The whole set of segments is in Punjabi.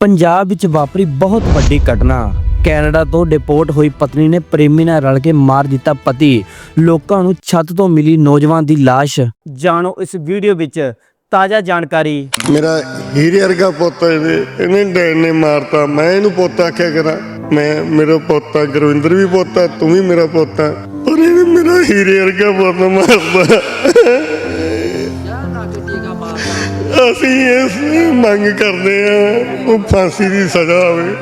ਪੰਜਾਬ ਵਿੱਚ ਵਾਪਰੀ ਬਹੁਤ ਵੱਡੀ ਘਟਨਾ। ਕੈਨੇਡਾ ਤੋਂ ਡਿਪੋਰਟ ਹੋਈ ਪਤਨੀ ਨੇ ਪ੍ਰੇਮੀ ਨਾਲ ਰਲ ਕੇ ਮਾਰ ਦਿੱਤਾ ਪਤੀ। ਲੋਕਾਂ ਨੂੰ ਛੱਤ ਤੋਂ ਮਿਲੀ ਨੌਜਵਾਨ ਦੀ ਲਾਸ਼। ਜਾਣੋ ਇਸ ਵੀਡੀਓ ਵਿੱਚ ਤਾਜ਼ਾ ਜਾਣਕਾਰੀ। ਮੇਰਾ ਹੀਰੇ ਵਰਗਾ ਪੁੱਤ ਇਹਦੇ। ਇਹਨੇ ਡੈਡ ਨੇ ਮਾਰਤਾ। ਮੈਂ ਇਹਨੂੰ ਪੁੱਤ ਆਖਿਆ ਕਰਾਂ। ਮੈਂ, ਮੇਰਾ ਪੁੱਤ ਆ, ਗੁਰਵਿੰਦਰ ਵੀ ਪੁੱਤ ਆ, ਤੂੰ ਵੀ ਮੇਰਾ ਪੁੱਤ ਆ। ਪਰ ਇਹਨੇ ਮੇਰਾ ਹੀਰੇ ਵਰਗਾ ਪੁੱਤ ਮਾਰਤਾ ਅਸੀਂ ਇਸ ਮੰਗ ਕਰਦੇ ਆ ਉਹ ਫਾਂਸੀ ਦੀ ਸਜ਼ਾ ਹੋਵੇ।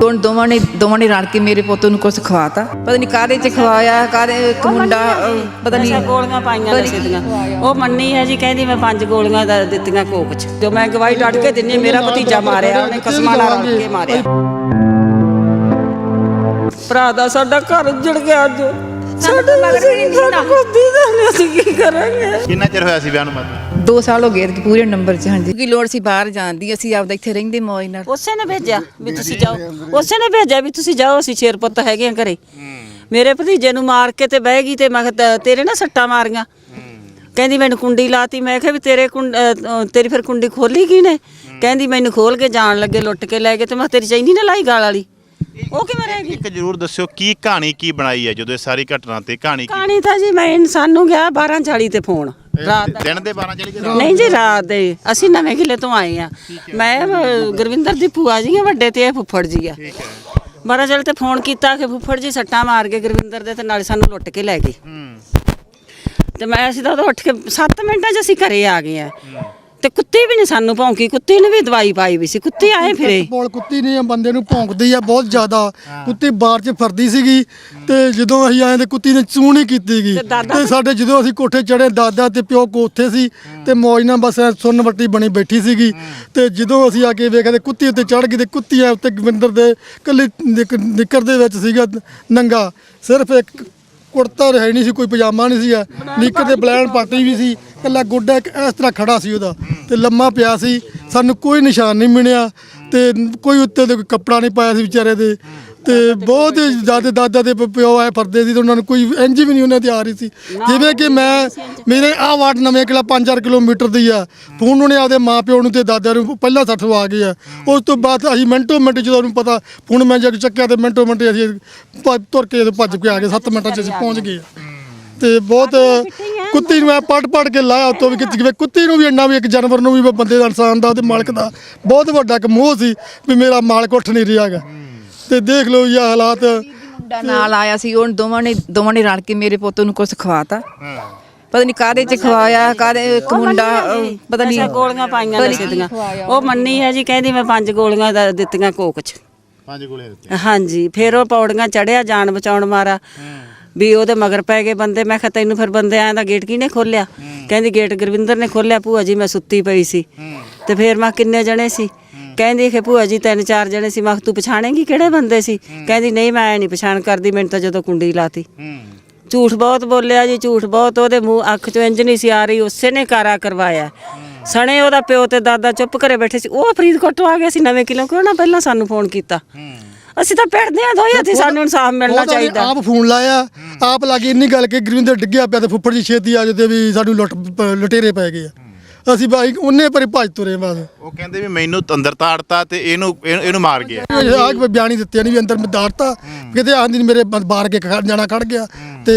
ਦੋਨ ਦੋਵਾਂ ਨੇ ਦੋਵਾਂ ਨੇ ਰਲ ਕੇ ਮੇਰੇ ਪੁੱਤ ਨੂੰ ਕੁਝ ਖਵਾਤਾ। ਪਤਾ ਨਹੀਂ ਕਾਦੇ ਚ ਖਵਾਇਆ ਕਾਦੇ ਇੱਕ ਮੁੰਡਾ ਅਹ, ਪਤਾ ਨਹੀਂ ਗੋਲੀਆਂ ਪਾਈਆਂ ਨਸ਼ੇ ਦੀਆਂ ਉਹ ਮੰਨੀ ਹੈ ਜੀ ਕਹਿੰਦੀ ਮੈਂ ਪੰਜ ਗੋਲੀਆਂ ਦਾ ਦਿੱਤੀਆਂ ਕੋਕ ਚ। ਜੋ ਮੈਂ ਗਵਾਹੀ ਡੱਟ ਕੇ ਦਿੰਨੀ ਮੇਰਾ ਭਤੀਜਾ ਮਾਰਿਆ ਉਹਨੇ ਕਸਮਾਂ ਨਾਲ ਰਲ ਕੇ ਮਾਰਿਆ। ਭਰਾ ਦਾ ਸਾਡਾ ਘਰ ਉੱਜੜ ਗਿਆ ਅੱਜ। ਸਾਡਾ ਸਾਡਾ ਕੋਈ ਦਾ ਨਹੀਂ ਅਸੀਂ ਕੀ ਕਰਾਂਗੇ? ਕਿੰਨਾ ਚਿਰ ਹੋਇਆ ਸੀ ਵਿਆਹ ਨੂੰ ਮਤਲਬ 2 ਸਾਲ ਹੋ ਗਏ ਤੇ ਪੂਰੇ ਨੰਬਰ ਚ ਹਾਂਜੀ। ਕੀ ਲੋੜ ਸੀ ਬਾਹਰ ਜਾਣ ਦੀ? ਅਸੀਂ ਆਪਦਾ ਇੱਥੇ ਰਹਿੰਦੇ ਮੌਜ ਨਾਲ। ਉਸੇ ਨੇ ਭੇਜਿਆ ਵੀ ਤੁਸੀਂ ਜਾਓ। ਉਸੇ ਨੇ ਭੇਜਿਆ ਵੀ ਤੁਸੀਂ ਜਾਓ ਅਸੀਂ ਸ਼ੇਰ ਪੁੱਤ ਹੈਗੇ ਆ ਘਰੇ। ਮੇਰੇ ਭਤੀਜੇ ਨੂੰ ਮਾਰ ਕੇ ਤੇ ਬਹਿ ਗਈ ਤੇ ਮੈਂ ਕਿਹਾ ਤੇਰੇ ਨਾ ਸੱਟਾਂ ਮਾਰੀਆਂ। ਕਹਿੰਦੀ ਮੈਨੂੰ ਕੁੰਡੀ ਲਾਤੀ। ਮੈਂ ਕਿਹਾ ਵੀ ਤੇਰੇ ਤੇਰੀ ਫਿਰ ਕੁੰਡੀ ਖੋਲੀ ਕੀ ਨੇ ਕਹਿੰਦੀ ਮੈਨੂੰ ਖੋਲ ਕੇ ਜਾਣ ਲੱਗੇ ਲੁੱਟ ਕੇ ਲੈ ਗਏ ਤੇ ਮੈਂ ਕਿਹਾ ਤੇਰੀ ਚੈਨੀ ਨਾ ਲਾਈ ਗਾਲ ਵਾਲੀ? ਉਹ ਕਿਵੇਂ ਰਹਿ ਗਈ? ਇੱਕ ਜ਼ਰੂਰ ਦੱਸਿਓ ਕੀ ਕਹਾਣੀ ਕੀ ਬਣਾਈ ਹੈ ਜਦੋਂ ਇਹ ਸਾਰੀ ਘਟਨਾ ਤੇ ਕਹਾਣੀ ਕੀ ਕਹਾਣੀ ਤਾਂ ਜੀ ਮੈਂ ਸਾਨੂੰ ਗਿਆ 12:40 ਤੇ ਫੋਨ ਰਾਤ ਦਾ। ਦਿਨ ਦੇ 12 ਚਲੀ ਨਹੀਂ ਜੀ ਰਾਤ ਦੇ। ਅਸੀਂ ਨਵੇਂ ਕਿਲੇ ਤੋਂ ਆਏ ਆ ਮੈਂ ਗੁਰਵਿੰਦਰ ਦੀ ਭੂਆ ਜੀ ਆ ਵੱਡੇ ਤੇ ਇਹ ਫੁੱਫੜ ਜੀ ਆ। ਬਾਰਾਂ ਚਲ ਤੇ ਫੋਨ ਕੀਤਾ ਕਿ ਫੁੱਫੜ ਜੀ ਸੱਟਾਂ ਮਾਰ ਕੇ ਗੁਰਵਿੰਦਰ ਦੇ ਤੇ ਨਾਲੇ ਸਾਨੂੰ ਲੁੱਟ ਕੇ ਲੈ ਗਏ। ਤੇ ਮੈਂ ਅਸੀਂ ਤਾਂ ਉਦੋਂ ਉੱਠ ਕੇ 7 ਮਿੰਟਾਂ 'ਚ ਅਸੀਂ ਘਰੇ ਆ ਗਏ ਆ ਤੇ ਕੁੱਤੀ ਵੀ ਨਹੀਂ ਸਾਨੂੰ ਭੌਂਕੀ ਕੁੱਤੀ ਨੇ ਵੀ ਦਵਾਈ ਪਾਈ ਵੀ ਸੀ ਕੁੱਤੀ ਆਏ ਫਿਰੇ। ਪੋਲ ਕੁੱਤੀ ਨੇ ਬੰਦੇ ਨੂੰ ਭੌਂਕਦੀ ਆ ਬਹੁਤ ਜ਼ਿਆਦਾ। ਕੁੱਤੀ ਬਾਹਰ 'ਚ ਫਿਰਦੀ ਸੀਗੀ ਤੇ ਜਦੋਂ ਅਸੀਂ ਆਏ ਤੇ ਕੁੱਤੀ ਨੇ ਚੂੰ ਨਹੀਂ ਕੀਤੀਗੀ ਤੇ ਸਾਡੇ ਜਦੋਂ ਅਸੀਂ ਕੋਠੇ ਚੜੇ ਦਾਦਾ ਤੇ ਪਿਓ ਕੋ ਉੱਥੇ ਸੀ ਤੇ ਮੌਜ ਨਾਲ ਬਸ ਸੁੰਨ ਵੱਟੀ ਬਣੀ ਬੈਠੀ ਸੀਗੀ। ਤੇ ਜਦੋਂ ਅਸੀਂ ਆ ਕੇ ਵੇਖਿਆ ਤੇ ਕੁੱਤੀ ਉੱਤੇ ਚੜ ਗਈ ਤੇ ਕੁੱਤੀ ਆ ਉੱਤੇ ਗਵਿੰਦਰ ਦੇ ਕੱਲੀ ਨਿੱਕਰ ਦੇ ਵਿੱਚ ਸੀਗਾ ਨੰਗਾ। ਸਿਰਫ ਇੱਕ ਕੁੜਤਾ ਹੈ ਨਹੀਂ ਸੀ ਕੋਈ ਪਜਾਮਾ ਨਹੀਂ ਸੀਗਾ। ਨਿੱਕਰ ਦੇ ਬਲੈਣ ਪਾਟੀ ਵੀ ਸੀ ਕੱਲਾ ਗੋਡਾ ਇੱਕ ਇਸ ਤਰ੍ਹਾਂ ਖੜਾ ਸੀ ਉਹਦਾ ਤੇ ਲੰਮਾ ਪਿਆ ਸੀ ਸਾਨੂੰ ਕੋਈ ਨਿਸ਼ਾਨ ਨਹੀਂ ਮਿਲਿਆ ਤੇ ਕੋਈ ਉੱਤੇ ਤੇ ਕੋਈ ਕੱਪੜਾ ਨਹੀਂ ਪਾਇਆ ਸੀ ਵਿਚਾਰੇ ਦੇ। ਤੇ ਬਹੁਤ ਜ਼ਿਆਦਾ ਦਾਦਾ ਦੇ ਪ- ਪਿਓ ਆਏ ਫਰਦੇ ਸੀ ਤੇ ਉਹਨਾਂ ਨੂੰ ਕੋਈ ਇੰਜ ਵੀ ਨਹੀਂ ਉਹਨਾਂ ਤੇ ਆ ਰਹੀ ਸੀ। ਜਿਵੇਂ ਕਿ ਮੈਂ ਮੇਰੇ ਆਹ ਵਾਟ ਨਵੇਂ ਕਿਲਾ 5000 ਕਿਲੋਮੀਟਰ ਦੀ ਆ। ਫੋਨ ਉਹਨੇ ਆਪਦੇ ਮਾਂ ਪਿਓ ਨੂੰ ਤੇ ਦਾਦਾ ਨੂੰ ਪਹਿਲਾਂ ਸੱਠ ਆ ਗਏ ਆ। ਉਸ ਤੋਂ ਬਾਅਦ ਅਸੀਂ ਮਿੰਟੋ ਮਿੰਟ ਜਦੋਂ ਉਹਨੂੰ ਪਤਾ ਫੋਨ ਮੈਂ ਜਦ ਚੱਕਿਆ ਤੇ ਮਿੰਟੋ ਮਿੰਟ ਅਸੀਂ ਭੱਜ- ਤੁਰ ਕੇ ਤੇ ਭੱਜ ਕੇ ਆ ਗਏ 7 ਮਿੰਟਾਂ ਚ ਅਸੀਂ ਪਹੁੰਚ ਗਏ ਆ। ਤੇ ਬਹੁਤ ਕੁੱਤੀ ਨੂੰ ਮੈਂ ਪੜ ਪੜ ਕੇ ਲਾਇਆ ਉਤੋਂ ਵੀ ਕਿ ਜਿਵੇਂ ਕੁੱਤੀ ਨੂੰ ਵੀ ਇੰਨਾ ਵੀ ਇੱਕ ਜਾਨਵਰ ਨੂੰ ਵੀ ਬੰਦੇ ਦਾ ਇਨਸਾਨ ਦਾ ਤੇ ਮਾਲਕ ਦਾ ਬਹੁਤ ਵੱਡਾ ਇੱਕ ਮੋਹ ਸੀ ਵੀ ਮੇਰਾ ਮਾਲਕ ਉੱਠ ਨਹੀਂ ਰਿਹਾਗਾ ਤੇ ਦੇਖ ਲਓ ਇਹ ਹਾਲਾਤ। ਮੁੰਡਾ ਨਾਲ ਆਇਆ ਸੀ ਉਹ ਦੋਵਾਂ ਨੇ ਦੋਵਾਂ ਨੇ ਰਲ ਕੇ ਮੇਰੇ ਪੁੱਤ ਨੂੰ ਕੁਝ ਖਵਾਤਾ। ਪਤਾ ਨਹੀਂ ਕਾਦੇ ਚ ਖਵਾਇਆ ਕਾਦੇ ਇੱਕ ਮੁੰਡਾ ਅਹ, ਪਤਾ ਨਹੀਂ ਗੋਲੀਆਂ ਪਾਈਆਂ ਨਸ਼ੇ ਦੀਆਂ। ਉਹ ਮੰਨੀ ਹੈ ਜੀ ਕਹਿੰਦੀ ਮੈਂ ਪੰਜ ਗੋਲੀਆਂ ਦਾ ਦਿੱਤੀਆਂ ਕੋਕ ਚ। ਪੰਜ ਗੋਲੀਆਂ ਦਿੱਤੀਆਂ। ਹਾਂਜੀ ਫਿਰ ਉਹ ਪੌੜੀਆਂ ਚੜਿਆ ਜਾਨ ਬਚਾਉਣ ਮਾਰਾ। ਵੀ ਉਹਦੇ ਮਗਰ ਪੈ ਗਏ ਬੰਦੇ। ਮੈਂ ਕਿਹਾ ਤੈਨੂੰ ਫਿਰ ਬੰਦੇ ਆਇਆ ਦਾ ਗੇਟ ਕਿਹਨੇ ਖੋਲਿਆ ਕਹਿੰਦੀ ਗੇਟ ਗੁਰਵਿੰਦਰ ਨੇ ਖੋਲਿਆ ਭੂਆ ਜੀ ਮੈਂ ਸੁੱਤੀ ਪਈ ਸੀ। ਤੇ ਫਿਰ ਮੈਂ ਕਿੰਨੇ ਜਣੇ ਸੀ? ਕਹਿੰਦੀ ਕਿ ਭੂਆ ਜੀ ਤਿੰਨ ਚਾਰ ਜਣੇ ਸੀ। ਮੈਂ ਕਿਹਾ ਤੂੰ ਪਛਾਣੇਂਗੀ ਕਿਹੜੇ ਬੰਦੇ ਸੀ? ਕਹਿੰਦੀ ਨਹੀਂ ਮੈਂ ਨਹੀਂ ਪਛਾਣ ਕਰਦੀ ਮੈਨੂੰ ਤਾਂ ਜਦੋਂ ਕੁੰਡੀ ਲਾਤੀ। ਝੂਠ ਬਹੁਤ ਬੋਲਿਆ ਜੀ ਝੂਠ ਬਹੁਤ। ਉਹਦੇ ਮੂੰਹ ਅੱਖ ਚੋਂ ਇੰਜ ਨਹੀਂ ਸੀ ਆ ਰਹੀ ਉਸੇ ਨੇ ਕਾਰਾ ਕਰਵਾਇਆ। ਸਣੇ ਉਹਦਾ ਪਿਓ ਤੇ ਦਾਦਾ ਚੁੱਪ ਕਰੇ ਬੈਠੇ ਸੀ। ਉਹ ਫਰੀਦਕੋਟ ਤੋਂ ਆ ਗਿਆ ਸੀ ਨਵੇਂ ਕਿਲੋ ਕਿਉਂ ਨਾ ਪਹਿਲਾਂ ਸਾਨੂੰ ਫੋਨ ਕੀਤਾ। ਅਸੀਂ ਤਾਂ ਪਿੜਦੇ ਆ ਦੋਈ ਹੱਥੀ ਸਾਨੂੰ ਇਨਸਾਫ ਮਿਲਣਾ ਉਹਦਾ ਚਾਹੀਦਾ। ਆਪ ਫੋਨ ਲਾਇਆ। ਆਪ ਲਾਗੇ ਇੰਨੀ ਗੱਲ ਕਿ ਗੁਰਵਿੰਦਰ ਡਿੱਗਿਆ ਪਿਆ ਤੇ ਫੁੱਫੜ ਜੀ ਛੇਤੀ ਆ ਜਾਂਦੇ ਵੀ ਸਾਨੂੰ ਲੁੱਟ ਪ- ਲੁਟੇਰੇ ਪੈ ਗਏ ਆ। ਅਸੀਂ ਬਾਈ ਉਹਨੇ ਪਰੇ ਭੱਜ ਤੁਰੇ ਬਸ। ਉਹ ਕਹਿੰਦੇ ਵੀ ਮੈਨੂੰ ਅੰਦਰ ਤਾੜਤਾ ਤੇ ਇਹਨੂੰ ਇਹਨੂੰ ਇਹਨੂੰ ਮਾਰ ਗਿਆ। ਆ ਕੇ ਬਿਆਨੀ ਦਿੱਤੇ ਨਹੀਂ ਵੀ ਅੰਦਰ ਮੈਂ ਦਾੜਤਾ ਕਿਤੇ ਆਂਦੀ ਮੇਰੇ ਬ- ਬਾਹਰ ਕੇ ਖੜ ਜਾਣਾ ਖੜ ਗਿਆ ਤੇ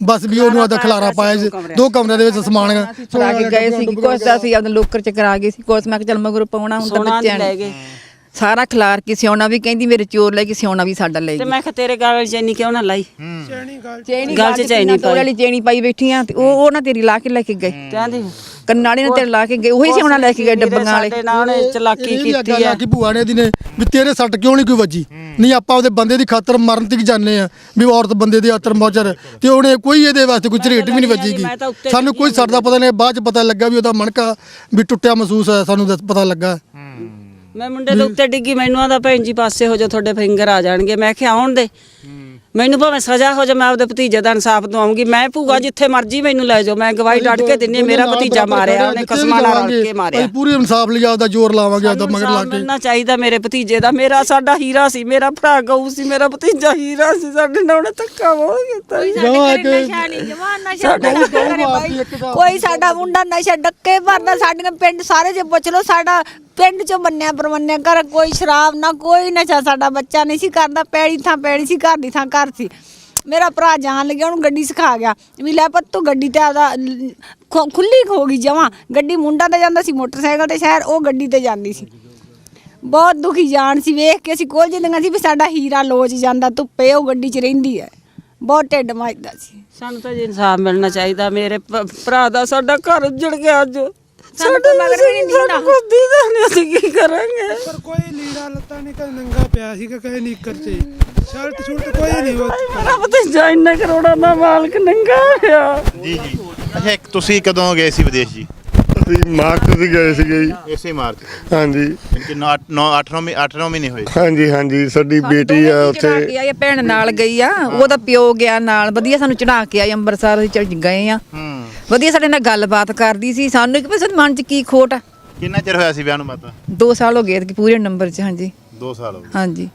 ਬਸ ਵੀ ਉਹਨੂੰ ਆਦਾ ਖਲਾਰਾ ਪਾਇਆ ਸੀ। ਦੋ ਕਮਰਿਆਂ ਦੇ ਵਿੱਚ ਸਮਾਨ ਚਲਾ ਕੇ ਗਏ ਸੀ ਕੁਛ ਤਾਂ ਅਸੀਂ ਆਪਦੇ ਲੋਕਰ ਚ ਕਰਾ ਗਏ ਸੀ ਕੁਛ ਮੈਂ ਕਿਹਾ ਚੱਲ ਮਗਰ ਪਾਉਣਾ ਹੁੰਦਾ ਸੋਨਾ ਬੱਚਿਆਂ ਲੈ ਨੇ ਗਏ। ਸਾਰਾ ਖਿਲਾਰ ਕੇ ਸਿਉਣਾ ਵੀ ਕਹਿੰਦੀ ਮੇਰੇ ਚੋਰ ਲੈ ਕੇ ਸਿਉਣਾ ਵੀ ਸਾਡਾ ਲੈ ਤੇ ਗਈ। ਮੈਂ ਕਿਹਾ ਤੇਰੇ ਗਾਲ ਚੈਨੀ ਕਿਉਂ ਨਾ ਲਾਈ? ਚੇਨੀ ਗੱਲ 'ਚ ਚੈਨੀ ਤੋੜ ਵਾਲੀ ਚੇਨੀ ਪਾਈ ਬੈਠੀਆਂ ਤੇ ਉਹ ਉਹ ਨਾ ਤੇਰੀ ਲਾ ਕੇ ਲੈ ਕੇ ਗਏ। ਕਹਿੰਦੀ ਕੰਨਾਂ ਵਾਲੀ ਨੇ ਤੇਰੇ ਲਾ ਕੇ ਗਏ ਉਹੀ ਸਿਉਣਾ ਲੈ ਕੇ ਗਏ ਡੱਬੀਆਂ ਵਾਲੇ ਸਾਡੇ ਨਾਲ ਉਹਨੇ ਚਲਾਕੀ ਕੀਤੀ ਆ ਕਿ ਭੂਆ ਨੇ ਦੀ ਨੇ ਵੀ ਤੇਰੇ ਸੱਟ ਕਿਉਂ ਨਹੀਂ ਕੋਈ ਵੱਜੀ? ਨਹੀਂ ਆਪਾਂ ਉਹਦੇ ਬੰਦੇ ਦੀ ਖਾਤਰ ਮਰਨ ਤੱਕ ਜਾਂਦੇ ਆ ਵੀ ਔਰਤ ਬੰਦੇ ਦੀ ਆਤਰ ਮੌਜਰ ਤੇ ਉਹਨੇ ਕੋਈ ਇਹਦੇ ਵਾਸਤੇ ਕੋਈ ਝਰੇਟ ਵੀ ਨਹੀਂ ਵੱਜੀਗੀ ਸਾਨੂੰ ਕੋਈ ਸੱਟ ਦਾ ਪਤਾ ਨਹੀਂ ਬਾਅਦ ਚ ਪਤਾ ਲੱਗਾ ਵੀ ਉਹਦਾ ਮਣਕਾ ਵੀ ਟੁੱਟਿਆ ਮਹਿਸੂਸ ਹੋਇਆ ਸਾਨੂੰ ਪਤਾ ਲੱਗਾ। ਮੈਂ ਮੁੰਡੇ ਦੇ ਉੱਤੇ ਡਿੱਗੀ ਮੈਨੂੰ ਆਦਾ ਭੈਣ ਜੀ ਪਾਸੇ ਹੋ ਜਾ ਤੁਹਾਡੇ ਫਿੰਗਰ ਆ ਜਾਣਗੇ। ਮੈਂ ਕਿਹਾ ਆਉਣ ਦੇ। ਮੈਨੂੰ ਭਾਵੇਂ ਸਜ਼ਾ ਹੋ ਜਾ ਮੈਂ ਆਪਦੇ ਭਤੀਜੇ ਦਾ ਇਨਸਾਫ ਦਵਾਉਂਗੀ। ਮੈਂ ਭੂਆ ਜਿੱਥੇ ਮਰਜ਼ੀ ਮੈਨੂੰ ਲੈ ਜਾਓ ਮੈਂ ਗਵਾਹੀ ਡੱਟ ਕੇ ਦਿੰਨੀ ਮੇਰਾ ਭਤੀਜਾ ਮਾਰਿਆ ਉਹਨੇ ਖਸਮਾਂ ਨਾਲ ਰਲ ਕੇ ਮਾਰਿਆ। ਅਸੀਂ ਪੂਰੀ ਇਨਸਾਫ ਲਈ ਆਪਦਾ ਜ਼ੋਰ ਲਾਵਾਂਗੇ ਆਪਦਾ ਮਗਰ ਲਾ ਕੇ। ਮਿਲਣਾ ਚਾਹੀਦਾ ਮੇਰੇ ਭਤੀਜੇ ਦਾ। ਮੇਰਾ ਸਾਡਾ ਹੀਰਾ ਸੀ ਮੇਰਾ ਭਰਾ ਗਊ ਸੀ ਮੇਰਾ ਭਤੀਜਾ ਹੀਰਾ ਸੀ ਸਾਡੇ ਨਾਲ ਉਹਨੇ ਧੱਕਾ ਬਹੁਤ ਕੀਤਾ ਕੋਈ ਸਾਡਾ ਮੁੰਡਾ ਨਸ਼ਾ ਡੱਕੇ ਭਰਦਾ ਸਾਡੇ ਪਿੰਡ ਸਾਰੇ ਜੇ ਪੁੱਛ ਲਓ ਸਾਡਾ ਪਿੰਡ ਚੋਂ ਮੰਨਿਆ ਪਰਮੰਨਿਆ ਕਰ ਕੋਈ ਸ਼ਰਾਬ ਨਾ, ਕੋਈ ਨਸ਼ਾ ਸਾਡਾ ਬੱਚਾ ਨਹੀਂ ਸੀ ਕਰਦਾ ਪੈੜੀ ਥਾਂ ਪੈੜੀ ਸੀ, ਘਰ ਦੀ ਥਾਂ ਘਰ ਸੀ। ਮੇਰਾ ਭਰਾ ਜਾਣ ਲੱਗਿਆ, ਉਹਨੂੰ ਗੱਡੀ ਸਿਖਾ ਗਿਆ ਵੀ ਲੈ ਪੁੱਤ ਤੂੰ ਗੱਡੀ ਤੇ ਆਦਾ ਖੁੱਲੀ ਹੋ ਗਈ ਜਮਾਂ। ਗੱਡੀ ਮੁੰਡਾ ਤੇ ਜਾਂਦਾ ਸੀ ਮੋਟਰਸਾਈਕਲ ਤੇ ਸ਼ਹਿਰ, ਉਹ ਗੱਡੀ ਤੇ ਜਾਂਦੀ ਸੀ। ਬਹੁਤ ਦੁਖੀ ਜਾਣ ਸੀ, ਵੇਖ ਕੇ ਅਸੀਂ ਕੋਲ ਜਿੰਦੀਆਂ ਸੀ ਵੀ ਸਾਡਾ ਹੀਰਾ ਲੋਚ ਜਾਂਦਾ, ਧੁੱਪੇ ਉਹ ਗੱਡੀ 'ਚ ਰਹਿੰਦੀ ਹੈ। ਬਹੁਤ ਢਿੱਡ ਮੱਚਦਾ ਸੀ। ਸਾਨੂੰ ਤਾਂ ਜੀ ਇਨਸਾਫ ਮਿਲਣਾ ਚਾਹੀਦਾ, ਮੇਰੇ ਭਰਾ ਦਾ ਸਾਡਾ ਘਰ ਉੱਜੜ ਗਿਆ ਅੱਜ। ਸਾਨੂੰ ਤਾਂ ਮਗਰ ਵੀ ਨਹੀਂ ਦੀਦਾ। ਸਾਨੂੰ ਕੁਛ ਦੀਦਾ ਨਹੀਂ ਅਸੀਂ ਕੀ ਕਰਾਂਗੇ? ਪਰ ਕੋਈ ਲੀੜਾ ਲੱਤਾ ਨਹੀਂ ਕਦੇ ਨੰਗਾ ਪਿਆ ਸੀਗਾ ਕਦੇ ਨੀਕਰ ਚ। ਸ਼ਰਟ ਸ਼ੂਟ ਕੋਈ ਨਹੀਂ ਉਹ ਮੇਰਾ ਭਤੀਜਾ ਇੰਨੇ ਕਰੋੜਾਂ ਦਾ ਮਾਲਕ ਨੰਗਾ ਹੋਇਆ। ਜੀ ਜੀ। ਅੱਛਾ ਇੱਕ ਤੁਸੀਂ ਕਦੋਂ ਗਏ ਸੀ ਵਿਦੇਸ਼ ਜੀ? ਅਸੀਂ ਮਾਰਚ 'ਚ ਗਏ ਸੀਗੇ ਜੀ। ਇਸੇ ਮਾਰਚ। ਹਾਂਜੀ। ਕਿ 9 9 8 9 8 9 ਮਹੀਨੇ ਹੋਏ। ਹਾਂਜੀ ਹਾਂਜੀ ਸਾਡੀ ਬੇਟੀ ਆ ਉੱਥੇ। ਕੇ ਆਈ ਆ, ਭੈਣ ਨਾਲ ਗਈ ਆ ਉਹਦਾ ਪਿਓ ਗਿਆ ਨਾਲ ਵਧੀਆ ਸਾਨੂੰ ਚੜਾ ਕੇ ਆਈ ਅੰਮ੍ਰਿਤਸਰ ਅਸੀਂ ਚੜ ਗਏ ਆ। ਹੂੰ। ਵਧੀਆ ਸਾਡੇ ਨਾਲ ਗੱਲਬਾਤ ਕਰਦੀ ਸੀ। ਸਾਨੂੰ ਕਿ ਸਾਡੇ ਮਨ 'ਚ ਕੀ ਖੋਟ ਆ? ਕਿੰਨਾ ਚਿਰ ਹੋਇਆ ਸੀ ਵਿਆਹ ਨੂੰ ਮਾਤਾ? 2 ਸਾਲ ਹੋ ਗਏ ਕਿ ਪੂਰੇ ਨੰਬਰ 'ਚ ਹਾਂਜੀ। 2 ਸਾਲ ਹੋ ਗਏ। ਹਾਂਜੀ।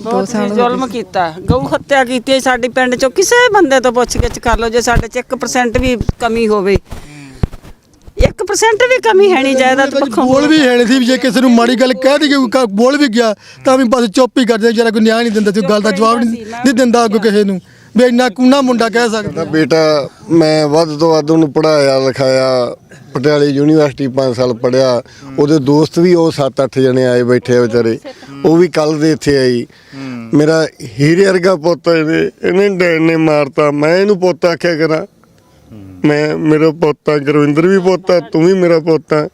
ਬਹੁਤ ਹੀ ਜ਼ੁਲਮ ਕੀਤਾ। ਗਊ ਹੱਤਿਆ ਕੀਤੀ ਸਾਡੀ ਪਿੰਡ ਚੋਂ। ਕਿਸੇ ਬੰਦੇ ਤੋਂ ਪੁੱਛ ਗਿੱਛ ਕਰ ਲਓ ਜੇ ਸਾਡੇ ਚ 1% ਵੀ ਕਮੀ ਹੋਵੇ। 1% ਵੀ ਕਮੀ ਹੈ ਨਹੀਂ ਜਾਇਦਾਦ ਪੱਖੋਂ ਬੋਲ ਵੀ ਹੈ ਨਹੀਂ ਸੀ ਜੇ ਕਿਸੇ ਨੂੰ ਮਾੜੀ ਗੱਲ ਕਹਿ ਦੀ ਕੋਈ ਕ- ਬੋਲ ਵੀ ਗਿਆ ਤਾਂ ਵੀ ਬਸ ਚੁੱਪ ਹੀ ਕਰਦੇ ਜਰਾ ਕੋਈ ਨਿਆਂ ਨਹੀਂ ਦਿੰਦਾ ਸੀ ਗੱਲ ਦਾ ਜਵਾਬ ਨਹੀਂ ਨਹੀਂ ਦਿੰਦਾ ਅੱਗੋਂ ਕਿਸੇ ਨੂੰ। ਵੀ ਇੰਨਾ ਕੂਣਾ ਮੁੰਡਾ ਕਹਿ ਸਕਦਾ ਬੇਟਾ, ਮੈਂ ਵੱਧ ਤੋਂ ਵੱਧ ਉਹਨੂੰ ਪੜਾਇਆ ਲਿਖਾਇਆ, ਪਟਿਆਲੇ ਯੂਨੀਵਰਸਿਟੀ 5 ਸਾਲ ਪੜਿਆ ਉਹਦੇ ਦੋਸਤ ਵੀ ਉਹ 7-8 ਜਣੇ ਆਏ ਬੈਠੇ ਵਿਚਾਰੇ। ਉਹ ਵੀ ਕੱਲ ਦੇ ਇੱਥੇ ਆਈ। ਮੇਰਾ ਹੀਰੇ ਵਰਗਾ ਪੁੱਤ ਇਹਨੇ ਇਹਨੇ ਡੈਨ ਨੇ ਮਾਰਤਾ। ਮੈਂ ਇਹਨੂੰ ਪੁੱਤ ਆਖਿਆ ਕਰਾਂ, ਮੈਂ ਮੇਰਾ ਪੋਤਾ ਗੁਰਵਿੰਦਰ ਵੀ ਪੋਤਾ ਤੂੰ ਵੀ ਮੇਰਾ ਪੋਤਾ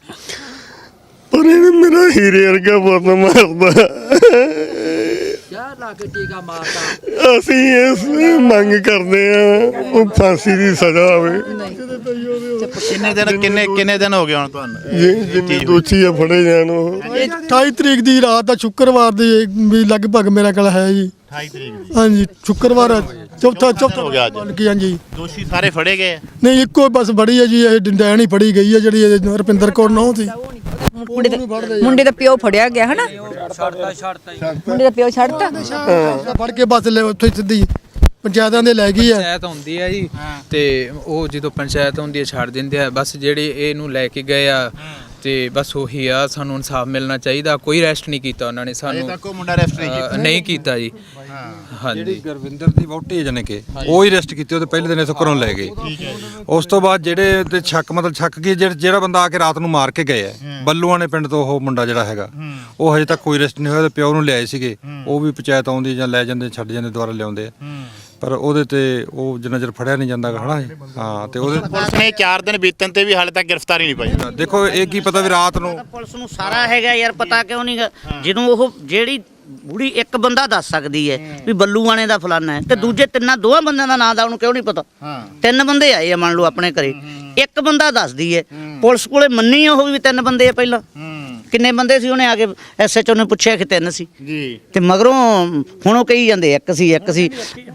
ਪਰ ਇਹਨੇ ਮੇਰਾ ਹੀਰੇ ਵਰਗਾ ਪੁੱਤ ਮਾਰਦਾ ਅਸੀਂ ਇਸ ਮੰਗ ਕਰਦੇ ਆ ਉਹ ਫਾਂਸੀ ਦੀ ਸਜ਼ਾ ਹੋਵੇ। ਕਿੰਨੇ ਦਿਨ ਕਿੰਨੇ ਕਿੰਨੇ ਦਿਨ ਹੋ ਗਏ ਹੁਣ ਤੁਹਾਨੂੰ? ਜੇ ਜਿੰਨੇ ਦੋਸ਼ੀ ਆ ਫੜੇ ਜਾਣ ਉਹ। 28 ਤਰੀਕ ਦੀ ਰਾਤ ਦਾ ਸ਼ੁੱਕਰਵਾਰ ਦੀ ਵੀ ਲਗਭਗ ਮੇਰਾ ਕੋਲ ਹੈ ਜੀ। 28 ਤਰੀਕ ਦੀ। ਹਾਂਜੀ ਸ਼ੁੱਕਰਵਾਰ ਚੌਥਾ ਚੌਥਾ ਹੋ ਗਿਆ ਅੱਜ। ਬਣ ਕੇ ਹਾਂਜੀ। ਦੋਸ਼ੀ ਸਾਰੇ ਫੜੇ ਗਏ? ਆ? ਨਹੀਂ ਇੱਕੋ ਬਸ ਬੜੀ ਹੈ ਜੀ ਇਹ ਡੰਡੈਣ ਹੀ ਫੜੀ ਗਈ ਹੈ ਜਿਹੜੀ ਇਹ ਰੁਪਿੰਦਰ ਕੌਰ ਨੌ ਸੀ। ਮੁੰਡੇ ਦਾ ਮੁੰਡੇ ਦਾ ਪਿਓ ਫੜਿਆ ਗਿਆ ਹਨਾ? ਮੁੰਡੇ ਦਾ ਪਿਓ ਛੱਡਤਾ? ਫੜ ਕੇ ਬਸ ਲੈ ਉੱਥੇ ਸਿੱਧੀ ਪੰਚਾਇਤਾਂ ਦੇ ਲੈ ਗਈ ਹੈ। ਪੰਚਾਇਤ ਹੁੰਦੀ ਹੈ ਜੀ ਤੇ ਉਹ ਜਦੋਂ ਪੰਚਾਇਤ ਹੁੰਦੀ ਹੈ ਛੱਡ ਦਿੰਦੇ ਆ। ਬਸ ਜਿਹੜੇ ਇਹਨੂੰ ਲੈ ਕੇ ਗਏ ਆ ਤੇ ਬਸ ਉਹੀ ਆ ਸਾਨੂੰ ਇਨਸਾਫ ਮਿਲਣਾ ਚਾਹੀਦਾ। ਕੋਈ ਰੈਸਟ ਨਹੀਂ ਕੀਤਾ ਉਹਨਾਂ ਨੇ ਅਜੇ ਸਾਨੂੰ ਤੱਕ ਉਹ ਮੁੰਡਾ ਰੈਸਟ ਨਹੀਂ ਕੀਤਾ। ਨਹੀਂ ਕੀਤਾ ਜੀ। ਹਾਂਜੀ। ਗੁਰਵਿੰਦਰ ਦੀ ਵਹੁਟੀ ਜਾਨੇ ਕਿ ਉਹ ਹੀ ਅਰੈਸਟ ਕੀਤੀ ਉਹਦੇ ਪਹਿਲੇ ਦਿਨ ਇਥੋਂ ਘਰੋਂ ਲੈ ਗਏ। ਉਸ ਤੋਂ ਬਾਅਦ ਜਿਹੜੇ ਤੇ ਸ਼ੱਕ ਮਤਲਬ ਸ਼ੱਕ ਕੀ ਜਿਹੜਾ ਜਿਹੜਾ ਬੰਦਾ ਆ ਕੇ ਰਾਤ ਨੂੰ ਮਾਰ ਕੇ ਗਏ ਹੈ ਬੱਲੂਆਣੇ ਪਿੰਡ ਤੋਂ ਉਹ ਮੁੰਡਾ ਜਿਹੜਾ ਹੈਗਾ ਉਹ ਹਜੇ ਤੱਕ ਕੋਈ ਅਰੈਸਟ ਨਹੀਂ ਹੋਇਆ ਤੇ ਪਿਓ ਨੂੰ ਲਿਆਏ ਸੀਗੇ। ਉਹ ਵੀ ਪੰਚਾਇਤ ਆਉਂਦੀ ਜਾਂ ਲੈ ਜਾਂਦੇ ਛੱਡ ਜਾਂਦੇ ਦੁਬਾਰਾ ਲਿਆਉਂਦੇ ਆ। ਪਰ ਉਹਦੇ ਤੇ ਉਹ ਜਿੰਨਾ ਚਿਰ ਫੜਿਆ ਨਹੀਂ ਜਾਂਦਾ ਗਾ, ਹਨਾ? ਹਾਂ ਤੇ ਉਹਦੇ ਪੁਲਿਸ ਨੇ 4 ਦਿਨ ਬੀਤਣ ਤੇ ਵੀ ਹਾਲੇ ਤੱਕ ਗ੍ਰਿਫਤਾਰੀ ਨਹੀਂ ਪਾਈ। ਦੇਖੋ ਇਹ ਕੀ ਪਤਾ ਵੀ ਰਾਤ ਨੂੰ ਪੁਲਿਸ ਨੂੰ ਸਾਰਾ ਹੈਗਾ ਯਾਰ ਪਤਾ ਕਿਉਂ ਨਹੀਂ ਗਾ? ਜਦੋਂ ਉਹ ਜਿਹੜੀ ਬੁੜੀ ਇੱਕ ਬੰਦਾ ਦੱਸ ਸਕਦੀ ਹੈ ਵੀ ਬੱਲੂਆਣੇ ਦਾ ਫਲਾਨਾ ਹੈ ਤੇ ਦੂਜੇ ਤਿੰਨਾਂ ਦੋਹਾਂ ਬੰਦਿਆਂ ਦਾ ਨਾਂ ਦਾ ਉਹਨੂੰ ਕਿਉਂ ਨਹੀਂ ਪਤਾ? ਤਿੰਨ ਬੰਦੇ ਆਏ ਆ ਮੰਨ ਲਓ ਆਪਣੇ ਘਰੇ। ਇੱਕ ਬੰਦਾ ਦੱਸਦੀ ਹੈ। ਪੁਲਿਸ ਕੋਲੇ ਮੰਨੀ ਉਹ ਵੀ ਤਿੰਨ ਬੰਦੇ ਆ ਪਹਿਲਾਂ। ਕਿੰਨੇ ਬੰਦੇ ਸੀ ਉਹਨੇ ਆ ਕੇ ਐਸਐਚਓ ਨੇ ਪੁੱਛਿਆ ਕਿ ਤਿੰਨ ਸੀ। ਜੀ। ਤੇ ਮਗਰੋਂ ਹੁਣ ਉਹ ਕਹੀ ਜਾਂਦੇ ਇੱਕ ਸੀ ਇੱਕ ਸੀ।